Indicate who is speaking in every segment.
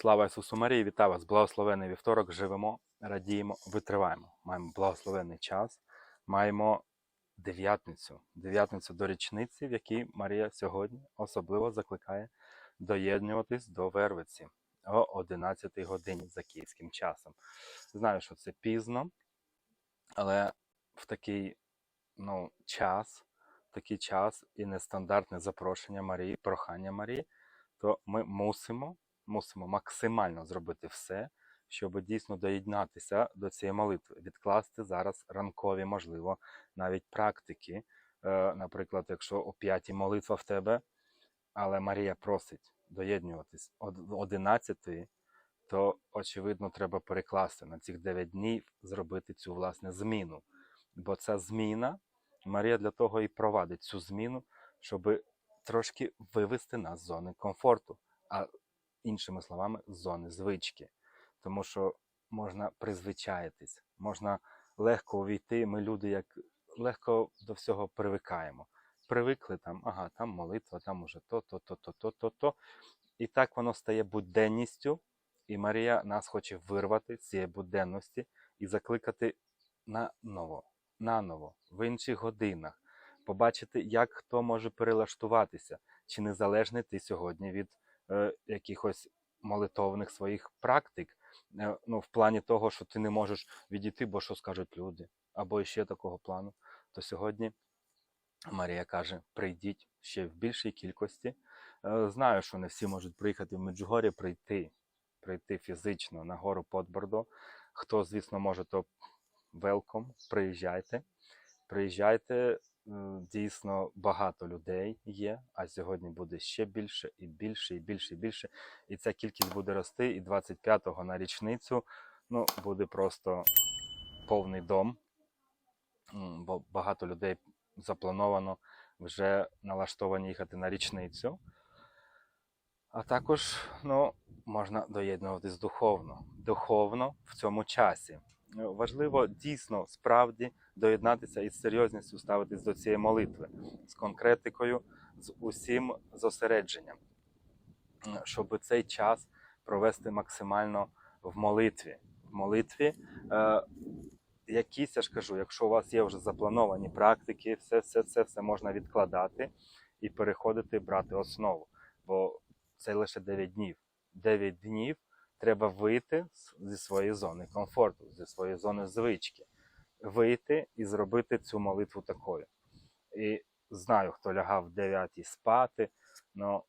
Speaker 1: Слава Ісусу Марії, вітаю вас! Благословений вівторок. Живемо, радіємо, витриваємо. Маємо благословений час, маємо дев'ятницю, дев'ятницю до річниці, в якій Марія сьогодні особливо закликає доєднуватись до Вервиці о 11 годині за київським часом. Знаю, що це пізно, але в такий ну, час, в такий час і нестандартне запрошення Марії, прохання Марії, то ми мусимо мусимо максимально зробити все, щоб дійсно доєднатися до цієї молитви, відкласти зараз ранкові, можливо, навіть практики. Е, Наприклад, якщо о п'ятій молитва в тебе, але Марія просить доєднуватись о 11, то очевидно треба перекласти на цих 9 днів, зробити цю власне зміну. Бо ця зміна, Марія для того і провадить цю зміну, щоб трошки вивести нас з зони комфорту. А іншими словами, з зони звички. Тому що можна призвичаїтись, можна легко увійти. Ми люди, як легко до всього привикаємо. Привикли там, ага, там молитва, там уже то, то, то, то, то, то, то. І так воно стає буденністю, і Марія нас хоче вирвати з цієї буденності і закликати на ново, наново, в інших годинах, побачити, як хто може перелаштуватися, чи незалежний ти сьогодні від е, якихось молитовних своїх практик. Е, ну, в плані того, що ти не можеш відійти, бо що скажуть люди, або ще такого плану. То сьогодні Марія каже: прийдіть ще в більшій кількості. Е, знаю, що не всі можуть приїхати в Меджугорі, прийти, прийти фізично на гору Подбордо. Хто, звісно, може, то велком, приїжджайте. Приїжджайте, дійсно багато людей є, а сьогодні буде ще більше і більше, і більше, і більше. І ця кількість буде рости. І 25-го на річницю ну, буде просто повний дом, бо багато людей заплановано вже налаштовані їхати на річницю. А також ну, можна доєднуватись духовно. Духовно в цьому часі. Е, Важливо дійсно справді доєднатися і з серйозністю ставитись до цієї молитви, з конкретикою, з усім зосередженням, щоб цей час провести максимально в молитві. В молитві е, якісь, я ж кажу, якщо у вас є вже заплановані практики, все, все, все, все можна відкладати і переходити, брати основу. Бо це лише 9 днів. 9 днів треба вийти зі своєї зони комфорту, зі своєї зони звички, вийти і зробити цю молитву такою. І знаю, хто лягав в 9 спати, але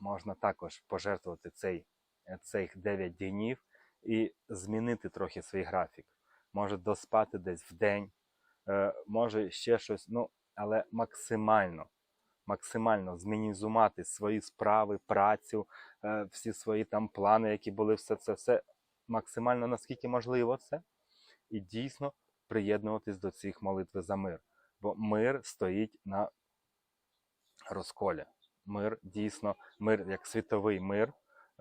Speaker 1: можна також пожертвувати цей, цих 9 днів і змінити трохи свій графік. Може доспати десь в день, е, може ще щось, ну, але максимально, максимально змінізувати свої справи, працю, е, всі свої там плани, які були, все це все максимально наскільки можливо це, і дійсно приєднуватись до цих молитв за мир. Бо мир стоїть на розколі. Мир дійсно, мир як світовий мир,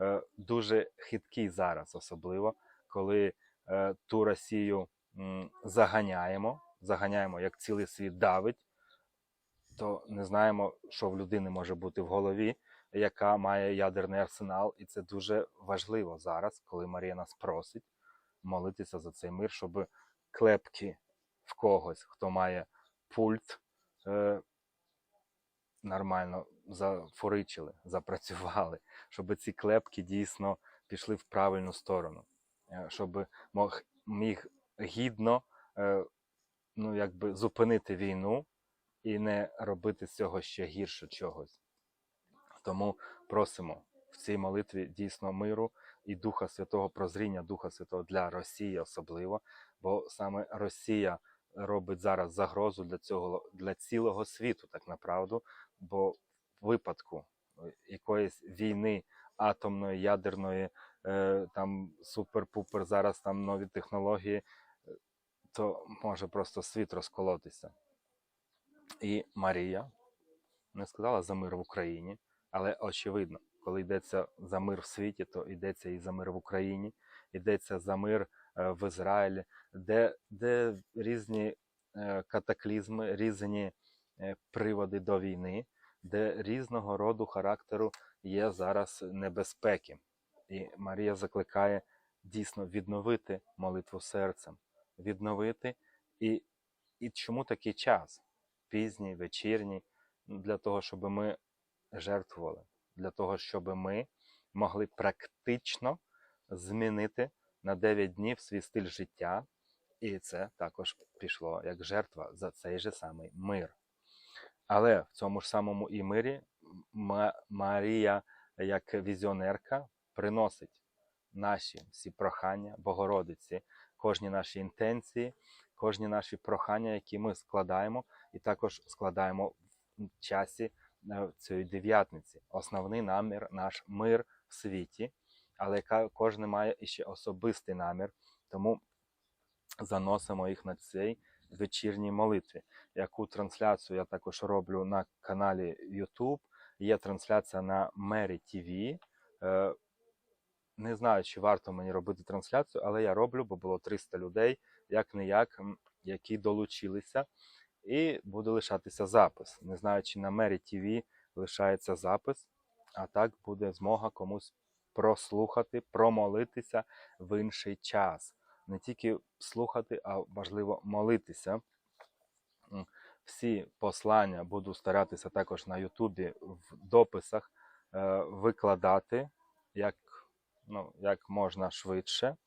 Speaker 1: е, дуже хиткий зараз, особливо, коли е, ту Росію заганяємо, заганяємо, як цілий світ давить, то не знаємо, що в людини може бути в голові, яка має ядерний арсенал, і це дуже важливо зараз, коли Марія нас просить молитися за цей мир, щоб клепки в когось, хто має пульт, е, нормально зафоричили, запрацювали, щоб ці клепки дійсно пішли в правильну сторону, е, щоб мог, міг гідно е, ну, якби зупинити війну і не робити з цього ще гірше чогось. Тому просимо в цій молитві дійсно миру і Духа Святого, прозріння Духа Святого для Росії особливо, бо саме Росія робить зараз загрозу для цього для цілого світу, так направду. Бо в випадку якоїсь війни атомної, ядерної, е, там супер-пупер, зараз там нові технології, е, то може просто світ розколотися. І Марія не сказала за мир в Україні, але очевидно, коли йдеться за мир в світі, то йдеться і за мир в Україні, йдеться за мир е, в Ізраїлі, де, де різні е, катаклізми, різні е, приводи до війни, де різного роду характеру є зараз небезпеки. І Марія закликає дійсно відновити молитву серцем, відновити. І, і чому такий час? Пізній, вечірній, для того, щоб ми жертвували, для того, щоб ми могли практично змінити на 9 днів свій стиль життя. І це також пішло як жертва за цей же самий мир. Але в цьому ж самому і мирі Марія, як візіонерка, приносить наші всі прохання Богородиці, кожні наші інтенції, кожні наші прохання, які ми складаємо, і також складаємо в часі е, цієї дев'ятниці. Основний намір наш мир в світі, але кожен має іще особистий намір, тому заносимо їх на цей вечірній молитві. Яку трансляцію я також роблю на каналі YouTube. Є трансляція на Мері TV. Е, Не знаю, чи варто мені робити трансляцію, але я роблю, бо було 300 людей, як не як, які долучилися, і буде лишатися запис. Не знаю, чи на Мері TV лишається запис, а так буде змога комусь прослухати, промолитися в інший час. Не тільки слухати, а важливо молитися. Всі послання буду старатися також на Ютубі в дописах е, викладати як, ну, як можна швидше,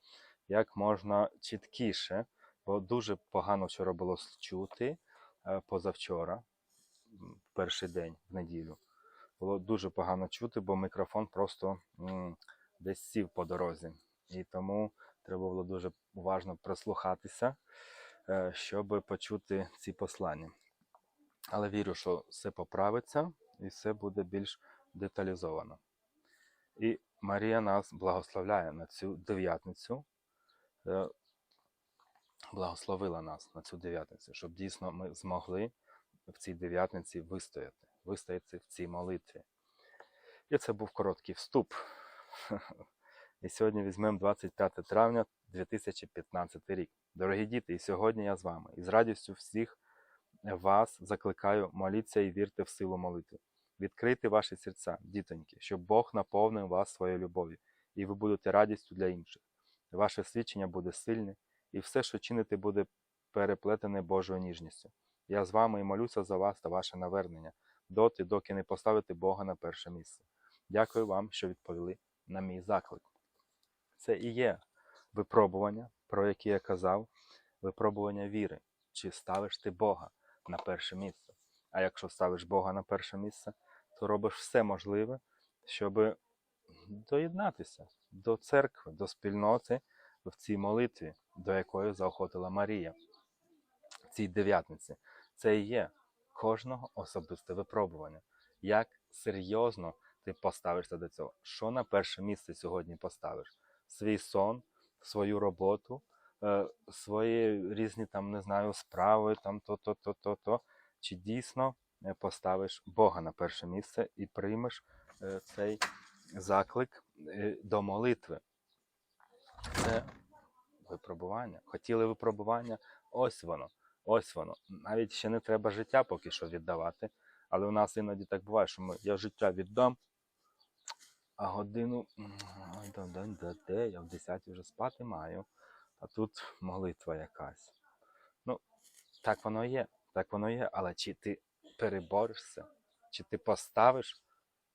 Speaker 1: як можна чіткіше, бо дуже погано вчора було чути позавчора, в перший день в неділю. Було дуже погано чути, бо мікрофон просто десь сів по дорозі. І тому треба було дуже уважно прислухатися, е, щоб почути ці послання. Але вірю, що все поправиться і все буде більш деталізовано. І Марія нас благословляє на цю дев'ятницю, е, благословила нас на цю дев'ятницю, щоб дійсно ми змогли в цій дев'ятниці вистояти, вистояти в цій молитві. І це був короткий вступ. І сьогодні візьмемо 25 травня 2015 рік. Дорогі діти, і сьогодні я з вами. І з радістю всіх вас закликаю моліться і вірте в силу молитви. Відкрийте ваші серця, дітоньки, щоб Бог наповнив вас своєю любов'ю, і ви будете радістю для інших. Ваше свідчення буде сильне, і все, що чините, буде переплетене Божою ніжністю. Я з вами і молюся за вас та ваше навернення, доти, доки не поставите Бога на перше місце. Дякую вам, що відповіли на мій заклик. Це і є випробування, про яке я казав, випробування віри. Чи ставиш ти Бога на перше місце? А якщо ставиш Бога на перше місце, то робиш все можливе, щоб доєднатися до церкви, до спільноти в цій молитві, до якої заохотила Марія. В цій дев'ятниці. Це і є кожного особисте випробування. Як серйозно ти поставишся до цього? Що на перше місце сьогодні поставиш? Свій сон, свою роботу, е, свої різні там, не знаю, справи, там то, то, то, то. Чи дійсно е, поставиш Бога на перше місце і приймеш е, цей заклик до молитви? Це випробування. Хотіли випробування? Ось воно. Ось воно. Навіть ще не треба життя поки що віддавати. Але у нас іноді так буває, що ми, я життя віддам, а годину де, я в 10 вже спати маю, а тут молитва якась. Ну, так воно є, так воно є, але чи ти переборешся, чи ти поставиш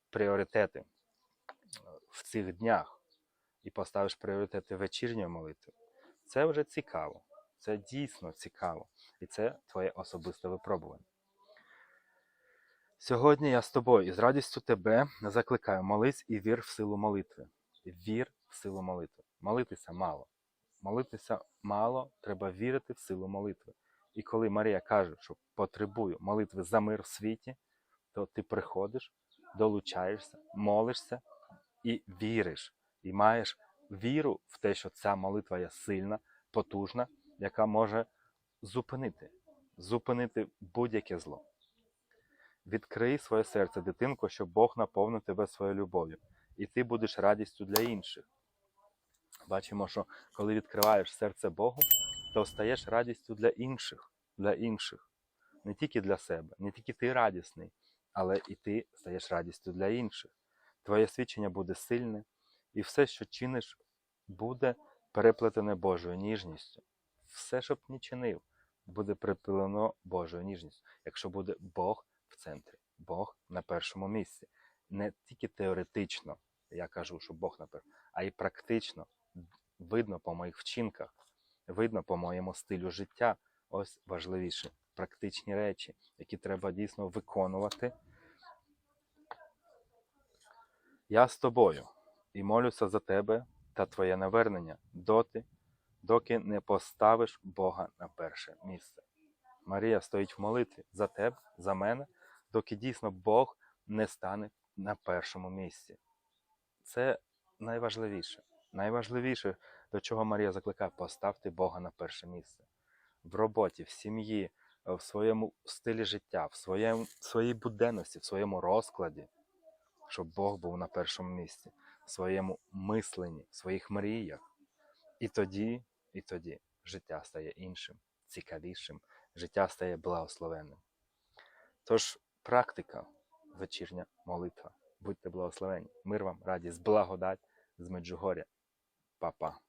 Speaker 1: пріоритети е, в цих днях і поставиш пріоритети вечірньої молитви, це вже цікаво. Це дійсно цікаво. І це твоє особисте випробування. Сьогодні я з тобою і з радістю тебе закликаю, молись і вір в силу молитви. Вір в силу молитви. Молитися мало. Молитися мало, треба вірити в силу молитви. І коли Марія каже, що потребую молитви за мир в світі, то ти приходиш, долучаєшся, молишся і віриш. І маєш віру в те, що ця молитва є сильна, потужна, яка може зупинити, зупинити будь-яке зло. Відкрий своє серце, дитинко, щоб Бог наповнив тебе своєю любов'ю, і ти будеш радістю для інших. Бачимо, що коли відкриваєш серце Богу, то стаєш радістю для інших, для інших. Не тільки для себе, не тільки ти радісний, але і ти стаєш радістю для інших. Твоє свідчення буде сильне, і все, що чиниш, буде переплетене Божою ніжністю. Все, що б не чинив, буде приплено Божою ніжністю, якщо буде Бог в центрі, Бог на першому місці. Не тільки теоретично, я кажу, що Бог на першому, а й практично видно по моїх вчинках, видно по моєму стилю життя. Ось важливіші практичні речі, які треба дійсно виконувати. Я з тобою і молюся за тебе та твоє навернення доти, доки не поставиш Бога на перше місце. Марія стоїть в молитві за тебе, за мене, доки дійсно Бог не стане на першому місці. Це найважливіше. Найважливіше, до чого Марія закликає, поставте Бога на перше місце. В роботі, в сім'ї, в своєму стилі життя, в своєму, в своїй буденності, в своєму розкладі, щоб Бог був на першому місці, своєму мисленні, в своїх мріях. І тоді, і тоді життя стає іншим, цікавішим, життя стає благословенним. Тож практика, вечірня молитва. Будьте благословені. Мир вам, радість, благодать з Меджугоря. Па-па.